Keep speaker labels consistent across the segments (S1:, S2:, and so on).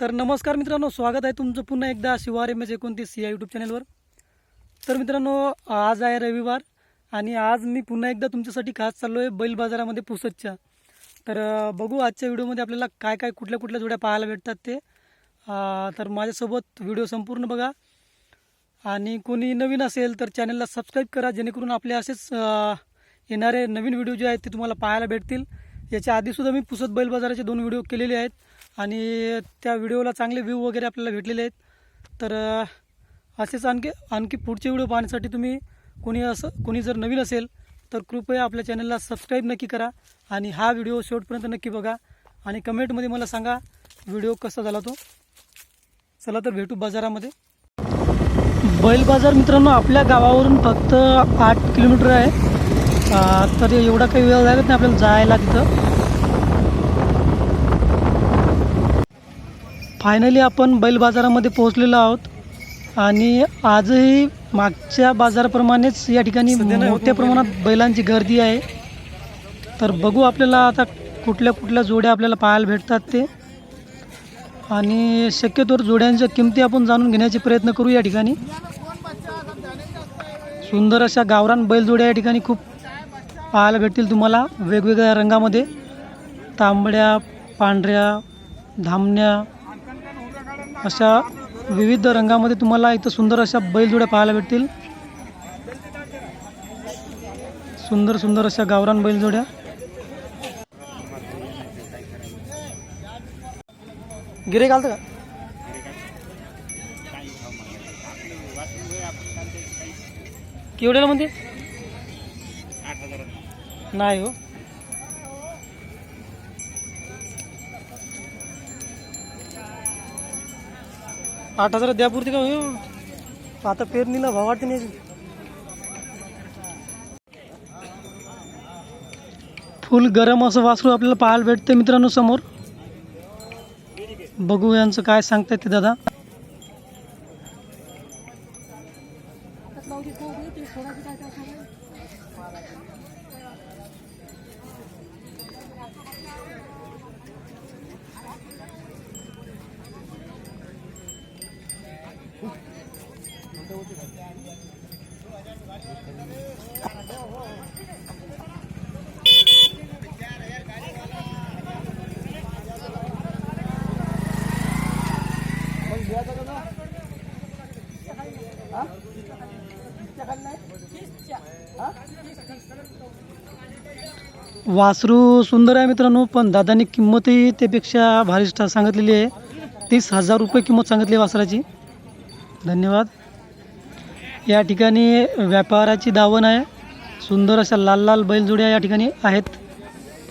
S1: तर नमस्कार मित्रांनो स्वागत आहे तुमचं पुन्हा एकदा शिवार एम एस एकोणतीस या यूट्यूब चॅनलवर तर मित्रांनो आज आहे रविवार आणि आज मी पुन्हा एकदा तुमच्यासाठी खास चाललो आहे बैल बाजारामध्ये पुसतच्या. तर बघू आजच्या व्हिडिओमध्ये आपल्याला काय काय कुठल्या कुठल्या जोड्या पाहायला भेटतात ते. तर माझ्यासोबत व्हिडिओ संपूर्ण बघा. आणि कोणी नवीन असेल तर चॅनलला सबस्क्राईब करा जेणेकरून आपले असेच येणारे नवीन व्हिडिओ जे आहेत ते तुम्हाला पाहायला भेटतील. याच्या आधीसुद्धा मी पुसत बैल बाजाराचे दोन व्हिडिओ केलेले आहेत. आणि त्या व्हिडिओला चांगले व्ह्यू वगैरे आपल्याला भेटलेले आहेत. तर असेच आणखी आणखी पुढचे व्हिडिओ पाहण्यासाठी तुम्ही कोणी असं कोणी जर नवीन असेल तर कृपया आपल्या चॅनलला सबस्क्राईब नक्की करा आणि हा व्हिडिओ शेवटपर्यंत नक्की बघा. आणि कमेंटमध्ये मला सांगा व्हिडिओ कसा झाला तो? चला तर भेटू बाजारामध्ये. बैल बाजार मित्रांनो आपल्या गावावरून फक्त आठ किलोमीटर आहे. तर एवढा काही वेळ लागत नाही आपल्याला जायला तिथं. फायनली आपण बैल बाजारामध्ये पोहोचलेलो आहोत. आणि आजही मागच्या बाजाराप्रमाणेच या ठिकाणी मोठ्या प्रमाणात बैलांची गर्दी आहे. तर बघू आपल्याला आता कुठल्या कुठल्या जोड्या आपल्याला पाहायला भेटतात ते. आणि शक्यतोवर जोड्यांच्या किमती आपण जाणून घेण्याचे प्रयत्न करू या ठिकाणी. सुंदर अशा गावरान बैलजोड्या या ठिकाणी खूप पाहायला भेटतील तुम्हाला वेगवेगळ्या रंगामध्ये. तांबड्या पांढऱ्या धामण्या अशा विविध रंगामध्ये तुम्हाला इथं सुंदर अशा बैलजोड्या पाहायला भेटतील. सुंदर सुंदर अशा गावरान बैलजोड्या. गिरे घालतं का? केवढ्याला म्हणते? नाही हो. आठ हजार द्या पुरते का? होईल आता पेरणीला भाव वाटते नाही फुल गरम असं वासरू आपल्याला पाहायला भेटते मित्रांनो समोर. बघू यांचं काय सांगतायत ते दादा. वासरू सुंदर आहे मित्रांनो पण दादानी किंमतही त्यापेक्षा भारीष्ट सांगितलेली आहे. तीस हजार रुपये किंमत सांगितली आहे वासराची. धन्यवाद. या ठिकाणी व्यापाराची दावण आहे. सुंदर अशा लाल लाल बैलजोड्या या ठिकाणी आहेत.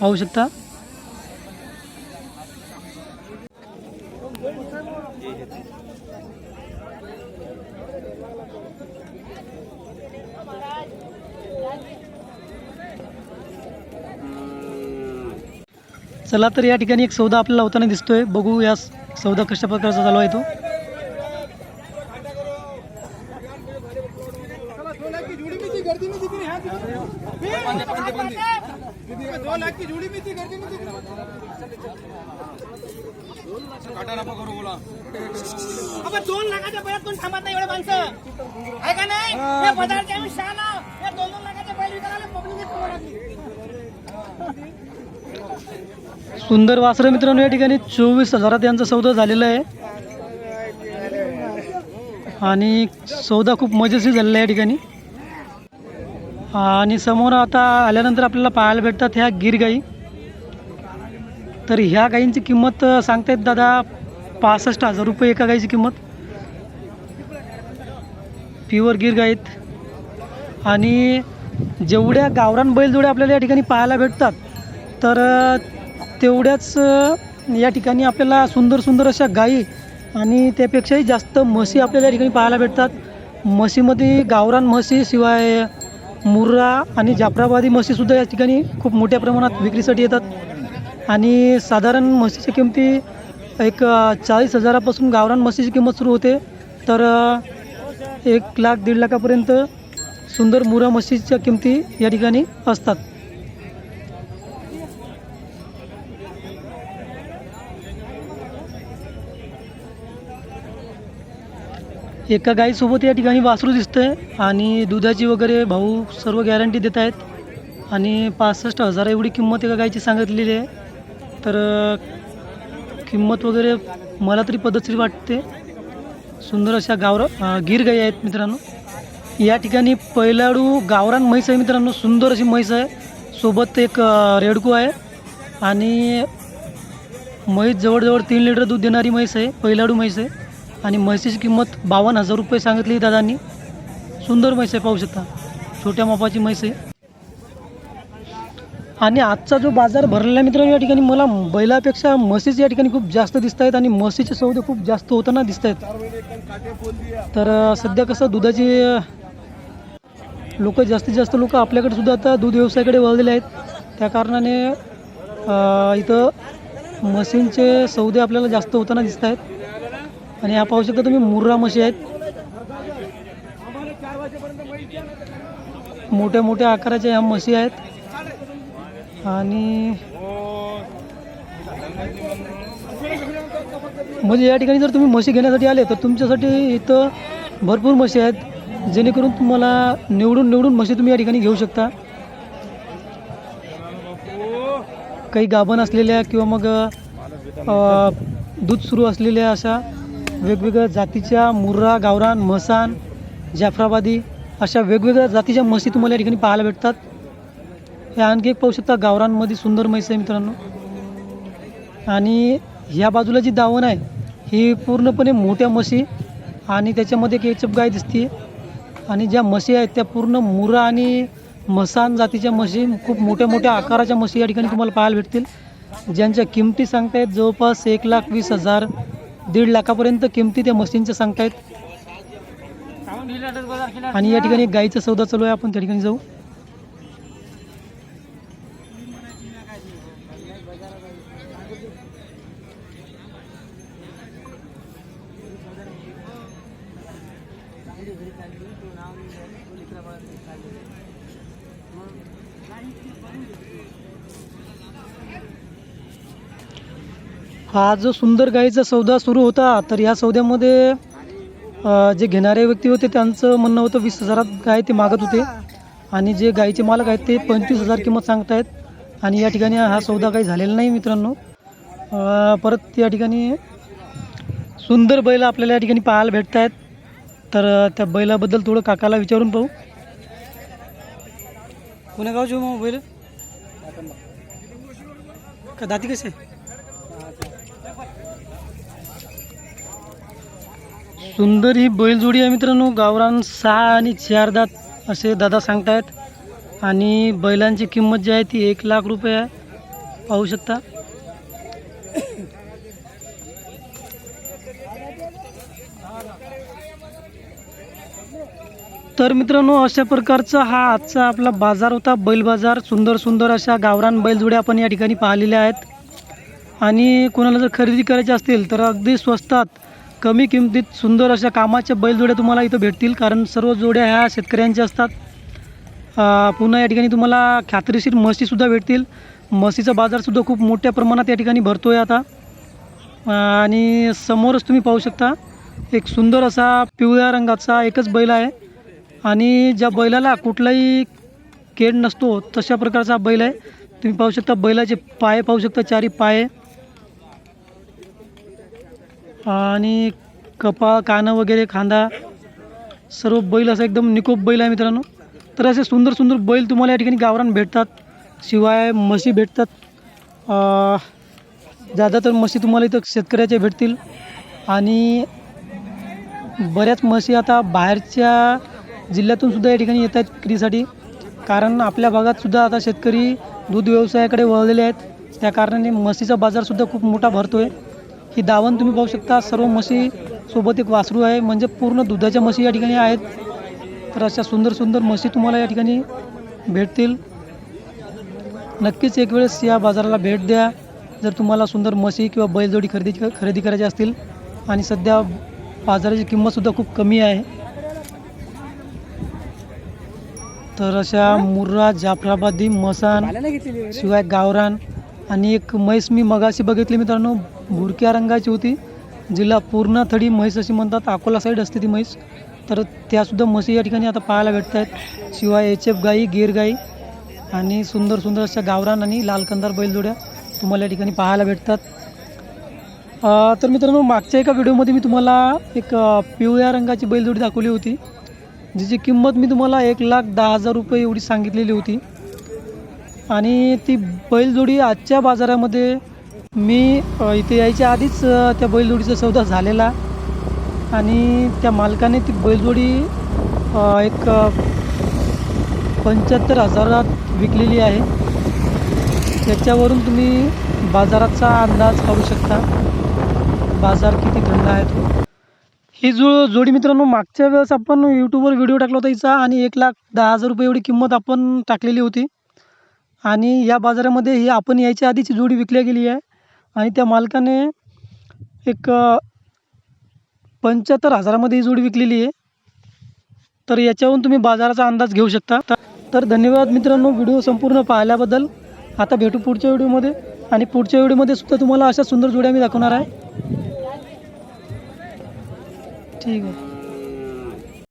S1: पाहू शकता. चला तर या ठिकाणी एक सौदा आपल्याला होताना दिसतोय. बघू या सौदा कशा प्रकारचा चालू आहे तो.
S2: दोन लाखाच्या बैलात कोण थांबत नाही एवढे माणसं? आहे का नाही या बाजारच्या आम्ही शहाणा या दोन दोन लाखाच्या बैल विकायला पब्लिक
S1: सुंदर वासरं मित्रांनो या ठिकाणी चोवीस हजारात यांचा सौदा झालेला आहे. आणि सौदा खूप मजेशीर झालेला आहे या ठिकाणी. आणि समोर आता आल्यानंतर आपल्याला पाहायला भेटतात ह्या गिर गाई. तर ह्या गाईंची किंमत सांगतायत दादा पासष्ट हजार रुपये एका गाईची किंमत. प्युअर गिर गाईत आणि जेवढ्या गावरान बैलजोड्या आपल्याला या ठिकाणी पाहायला भेटतात तर तेवढ्याच या ठिकाणी आपल्याला सुंदर सुंदर अशा गायी आणि त्यापेक्षाही जास्त म्हशी आपल्याला या ठिकाणी पाहायला भेटतात. म्हशीमध्ये गावरान म्हशी शिवाय मुर्रा आणि जाफराबादी म्हशीसुद्धा या ठिकाणी खूप मोठ्या प्रमाणात विक्रीसाठी येतात. आणि साधारण म्हशीच्या किमती एक चाळीस हजारापासून गावरान म्हशीची किंमत सुरू होते. तर एक लाख दीड लाखापर्यंत सुंदर मुरा म्हशीच्या किमती या ठिकाणी असतात. एका गाईसोबत या ठिकाणी वासरू दिसतंय आणि दुधाची वगैरे भाऊ सर्व गॅरंटी देत आहेत. आणि पासष्ट हजार एवढी किंमत एका गाईची सांगितलेली आहे. तर किंमत वगैरे मला तरी पद्धतशीर वाटते. सुंदर अशा गावर अ, गीर गाई आहेत मित्रांनो. या ठिकाणी पहिलाडू गावरान म्हैस आहे मित्रांनो. सुंदर अशी म्हैस आहे. सोबत एक रेडकू आहे. आणि म्हैस जवळजवळ तीन लिटर दूध देणारी म्हैस आहे. पहिलाडू म्हैस आहे. आणि म्हैसेची किंमत बावन्न हजार रुपये सांगितली दादांनी. सुंदर म्हैस आहे पाहू शकता. छोट्या मापाची म्हैस आहे. आणि आजचा जो बाजार भरलेला आहे मित्रांनो या ठिकाणी मला बैलापेक्षा म्हशीच या ठिकाणी खूप जास्त दिसत आहेत आणि म्हशीचे सौदे खूप जास्त होताना दिसत आहेत. तर सध्या कसं दुधाची लोक जास्तीत जास्त लोक आपल्याकडे सुद्धा आता दूध व्यवसायाकडे वळलेले आहेत. त्या कारणाने इथं म्हशींचे सौदे आपल्याला जास्त होताना दिसत आहेत. आणि ह्या पाहू शकता तुम्ही मुर्रा म्हशी आहेत. मोठ्या मोठ्या आकाराच्या ह्या म्हशी आहेत. आणि म्हणजे या ठिकाणी जर तुम्ही म्हशी घेण्यासाठी आले तर तुमच्यासाठी इथं भरपूर म्हशी आहेत. जेणेकरून तुम्हाला निवडून निवडून म्हशी तुम्ही या ठिकाणी घेऊ शकता. काही गाभण असलेल्या किंवा मग दूध सुरू असलेल्या अशा वेगवेगळ्या जातीच्या मुर्रा गावरान म्हसान जाफराबादी अशा वेगवेगळ्या जातीच्या म्हशी तुम्हाला या ठिकाणी पाहायला भेटतात. हे आणखी एक पाहू शकता गावरांमध्ये सुंदर म्हैस आहे मित्रांनो. आणि ह्या बाजूला जी दावण आहे ही पूर्णपणे मोठ्या म्हशी आणि त्याच्यामध्ये एक एचप गाय दिसते आणि ज्या म्हशी आहेत त्या पूर्ण मुरा आणि मसान जातीच्या म्हशी खूप मोठ्या मोठ्या आकाराच्या म्हशी या ठिकाणी तुम्हाला पाहायला भेटतील. ज्यांच्या किमती सांगतायत जवळपास एक लाख वीस हजार दीड लाखापर्यंत किमती त्या मशीनच्या सांगतायत. आणि या ठिकाणी गाईचा सौदा चालू आहे आपण त्या ठिकाणी जाऊ. हा जो सुंदर गाईचा सौदा सुरू होता तर या सौद्यामध्ये जे घेणारे व्यक्ती होते त्यांचं म्हणणं होतं वीस हजारात गाय ते मागत होते. आणि जे गाईचे मालक आहेत ते पंचवीस हजार किंमत सांगतायत. आणि या ठिकाणी हा सौदा काही झालेला नाही मित्रांनो. परत या ठिकाणी सुंदर बैल आपल्याला या ठिकाणी पाहायला भेटत आहेत तर त्या बैलाबद्दल थोडं काकाला विचारून पाहू. कोण्या गावचे हो मग बैल? का दाती कसे? सुंदर ही बैलजोडी आहे मित्रांनो. गावरान सहा आणि चार दात असे दादा सांगतायत. आणि बैलांची किंमत जी आहे ती एक लाख रुपये आहे. पाहू शकता. तर मित्रांनो अशा प्रकारचा हा आजचा आपला बाजार होता. बैल बाजार सुंदर सुंदर अशा गावरान बैलजोड्या आपण या ठिकाणी पाहिलेल्या आहेत. आणि कोणाला जर खरेदी करायची असतील तर अगदी स्वस्तात कमी किमतीत सुंदर अशा कामाच्या बैलजोड्या तुम्हाला इथं भेटतील कारण सर्व जोड्या ह्या शेतकऱ्यांच्या असतात. पुन्हा या ठिकाणी तुम्हाला खात्रीशीर म्हशीसुद्धा भेटतील. म्हशीचा बाजारसुद्धा खूप मोठ्या प्रमाणात या ठिकाणी भरतो आहे आता आणि समोरच तुम्ही पाहू शकता एक सुंदर असा पिवळ्या रंगाचा एकच बैल आहे. आणि ज्या बैलाला कुठलाही केड नसतो तशा प्रकारचा बैल आहे. तुम्ही पाहू शकता बैलाचे पाय पाहू शकता चारी पाय. आणि कपा कानं वगैरे खांदा सर्व बैल असा एकदम निकोप बैल आहे मित्रांनो. तर असे सुंदर सुंदर बैल तुम्हाला या ठिकाणी गावरान भेटतात. शिवाय म्हशी भेटतात. अं, ज्यादातर म्हशी तुम्हाला इथं शेतकऱ्याच्या भेटतील. आणि बऱ्याच म्हशी आता बाहेरच्या जिल्ह्यातून सुद्धा या ठिकाणी येत आहेत विक्रीसाठी. कारण आपल्या भागात सुद्धा आता शेतकरी दूध व्यवसायाकडे वळलेले आहेत. त्या कारणाने म्हशीचा बाजारसुद्धा खूप मोठा भरतो आहे ही दावण तुम्ही पाहू शकता. सर्व म्हशी सोबत एक वासरू आहे. म्हणजे पूर्ण दुधाच्या म्हशी या ठिकाणी आहेत. तर अशा सुंदर सुंदर म्हशी तुम्हाला या ठिकाणी भेटतील. नक्कीच एक वेळेस या बाजाराला भेट द्या. जर तुम्हाला सुंदर म्हशी किंवा बैलजोडी खरेदी खरेदी करायची असतील. आणि सध्या बाजाराची किंमतसुद्धा खूप कमी आहे. तर अशा मुर्रा जाफराबादी मसान शिवाय गावरान आणि एक म्हैस मी मगाशी बघितली मित्रांनो. भुरक्या रंगाची होती. जिला पूर्ण थडी म्हैस अशी म्हणतात. अकोला साईड असते ती म्हैस. तर त्यासुद्धा म्हशी या ठिकाणी आता पाहायला भेटत आहेत शिवाय एच एफ गाई गिर गाई आणि सुंदर सुंदर अशा गावरान आणि लालकंदार बैलजोड्या तुम्हाला या ठिकाणी पाहायला भेटतात. तर मित्रांनो मागच्या एका व्हिडिओमध्ये मी तुम्हाला एक पिवळ्या रंगाची बैलजोडी दाखवली होती. जिची किंमत मी तुम्हाला एक लाख दहा हजार रुपये एवढी सांगितलेली होती. आणि ती बैलजोडी आजच्या बाजारामध्ये मी इथे यायच्या आधीच त्या बैलजोडीचा सौदा झालेला आणि त्या मालकाने ती बैलजोडी एक पंच्याहत्तर हजारात विकलेली आहे. त्याच्यावरून तुम्ही बाजाराचा अंदाज करू शकता. बाजार किती थंड आहे तो. ही जो जोडी मित्रांनो मागच्या वेळेस आपण यूट्यूबवर व्हिडिओ टाकला होता हिचा आणि एक लाख दहा हजार रुपये एवढी किंमत आपण टाकलेली होती. आणि या बाजारामध्ये ही आपण यायच्या आधीची जोडी विकल्या गेली आहे. आणि त्या मालकाने एक पंच्याहत्तर हजारामध्ये ही जोडी विकलेली आहे. तर याच्यावरून तुम्ही बाजाराचा अंदाज घेऊ शकता. तर- तर धन्यवाद मित्रांनो व्हिडिओ संपूर्ण पाहिल्याबद्दल. आता भेटू पुढच्या व्हिडिओमध्ये. आणि पुढच्या व्हिडिओमध्ये सुद्धा तुम्हाला अशा सुंदर जोड्या मी दाखवणार आहे. ठीक आहे.